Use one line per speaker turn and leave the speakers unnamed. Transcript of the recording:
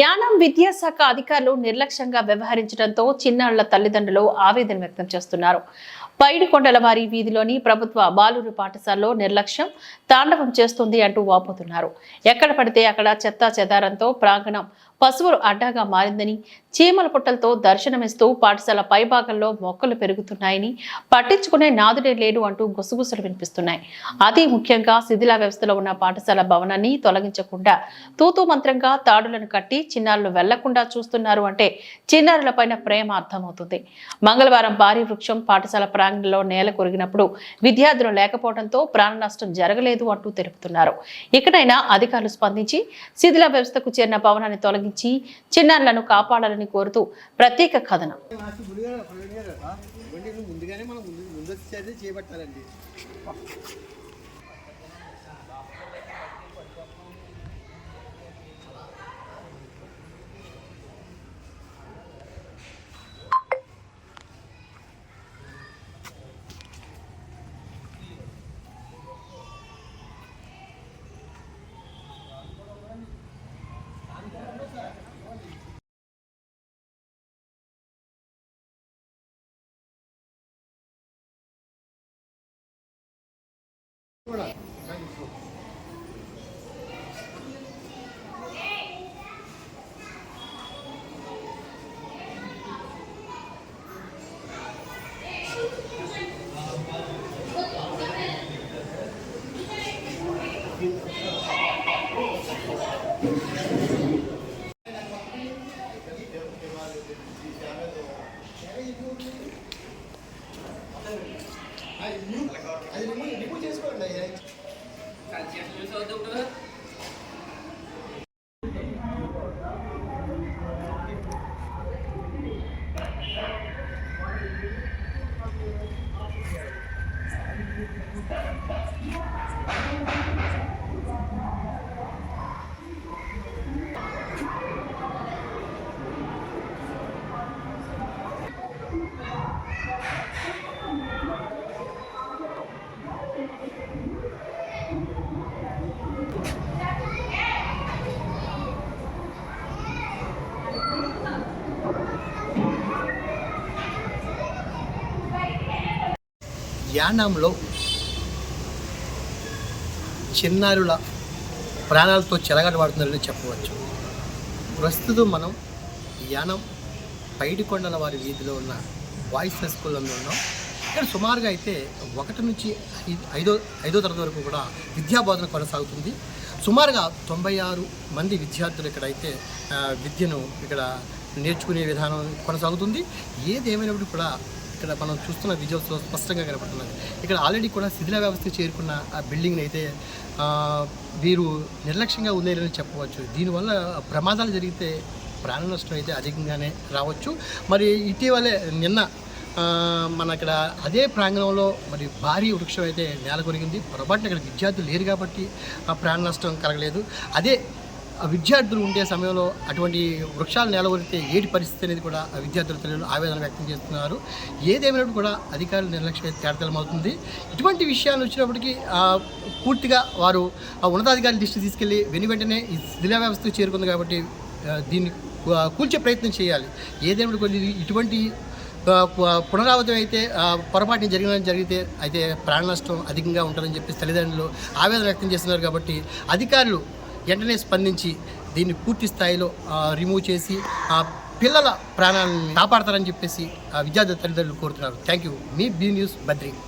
యానం విద్యాశాఖ అధికారులు నిర్లక్ష్యంగా వ్యవహరించడంతో చిన్నాళ్ళ తల్లిదండ్రులు ఆవేదన వ్యక్తం చేస్తున్నారు. పైడికొండల వారి వీధిలోని ప్రభుత్వ బాలురు పాఠశాలలో నిర్లక్ష్యం తాండవం చేస్తుంది అంటూ వాపోతున్నారు. ఎక్కడ పడితే అక్కడ చెత్తా చెదారంతో ప్రాంగణం పశువులు అడ్డాగా మారిందని చీమల పుట్టలతో దర్శనమిస్తూ పాఠశాల పైభాగంలో మొక్కలు పెరుగుతున్నాయని పట్టించుకునే నాదుడే లేడు అంటూ గుసగుసలు వినిపిస్తున్నాయి. అతి ముఖ్యంగా శిథిలా వ్యవస్థలో ఉన్న పాఠశాల భవనాన్ని తొలగించకుండా తూతూ మంత్రంగా తాడులను కట్టి చిన్నారులు వెళ్ళకుండా చూస్తున్నారు అంటే చిన్నారులపైన ప్రేమ అర్థమవుతుంది. మంగళవారం భారీ వృక్షం పాఠశాల ప్రాంగణంలో నేల కొరిగినప్పుడు విద్యార్థులు లేకపోవడంతో ప్రాణ నష్టం జరగలేదు అంటూ తెలుపుతున్నారు. ఇకనైనా అధికారులు స్పందించి శిథిలా వ్యవస్థకు చేరిన భవనాన్ని తొలగించి నుంచి చిన్నారులను కాపాడాలని కోరుతూ ప్రత్యేక కథనం.
ముందుగానే మనం ముందు ముందు చేపట్టాలండి. చేపట్టాలండి అది 感谢叔说对不对 యానంలో చిన్నారుల ప్రాణాలతో చెలగాటమాడుతున్నారని చెప్పవచ్చు. ప్రస్తుతం మనం యానం పైడికొండల వారి వీధిలో ఉన్న వాయిస్ హై స్కూల్లో ఉన్నాం. ఇక్కడ సుమారుగా అయితే ఒకటి నుంచి ఐదో ఐదో తరగతి వరకు కూడా విద్యా బోధన కొనసాగుతుంది. సుమారుగా తొంభై ఆరు మంది విద్యార్థులు ఇక్కడైతే అయితే విద్యను ఇక్కడ నేర్చుకునే విధానం కొనసాగుతుంది. ఏదేమైనప్పుడు కూడా ఇక్కడ మనం చూస్తున్న విజువల్స్లో స్పష్టంగా కనపడుతున్నది. ఇక్కడ ఆల్రెడీ కూడా శిథిల వ్యవస్థ చేరుకున్న ఆ బిల్డింగ్ని అయితే వీరు నిర్లక్ష్యంగా వదిలేరని చెప్పవచ్చు. దీనివల్ల ప్రమాదాలు జరిగితే ప్రాణ నష్టం అయితే అధికంగానే రావచ్చు. మరి ఇటీవలే నిన్న మన ఇక్కడ అదే ప్రాంగణంలో మరి భారీ వృక్షం అయితే నేల కొరిగింది పొరపాటున ఇక్కడ విద్యార్థులు లేరు కాబట్టి ఆ ప్రాణ నష్టం కలగలేదు. అదే విద్యార్థులు ఉండే సమయంలో అటువంటి వృక్షాలు నెలకొరితే ఏటి పరిస్థితి అనేది కూడా ఆ విద్యార్థుల తల్లిదండ్రులు ఆవేదన వ్యక్తం చేస్తున్నారు. ఏదేమైనప్పుడు కూడా అధికారుల నిర్లక్ష్యం అవుతుంది ఇటువంటి విషయాలు వచ్చినప్పటికీ పూర్తిగా వారు ఆ ఉన్నతాధికారుల దృష్టి తీసుకెళ్ళి వెను వెంటనే ఈ శిథిలా వ్యవస్థకు చేరుకుంది కాబట్టి దీన్ని కూల్చే ప్రయత్నం చేయాలి. ఏదేమిటి కొన్ని ఇటువంటి పునరావృతం అయితే పొరపాటుని పొరపాటున జరిగిన జరిగితే అయితే ప్రాణ నష్టం అధికంగా ఉంటుందని చెప్పి తల్లిదండ్రులు ఆవేదన వ్యక్తం చేస్తున్నారు కాబట్టి అధికారులు వెంటనే స్పందించి దీన్ని పూర్తి స్థాయిలో రిమూవ్ చేసి ఆ పిల్లల ప్రాణాలను కాపాడతారని చెప్పేసి ఆ విద్యార్థి తల్లిదండ్రులు కోరుతున్నారు. థ్యాంక్ యూ మీ బీ న్యూస్ బద్రి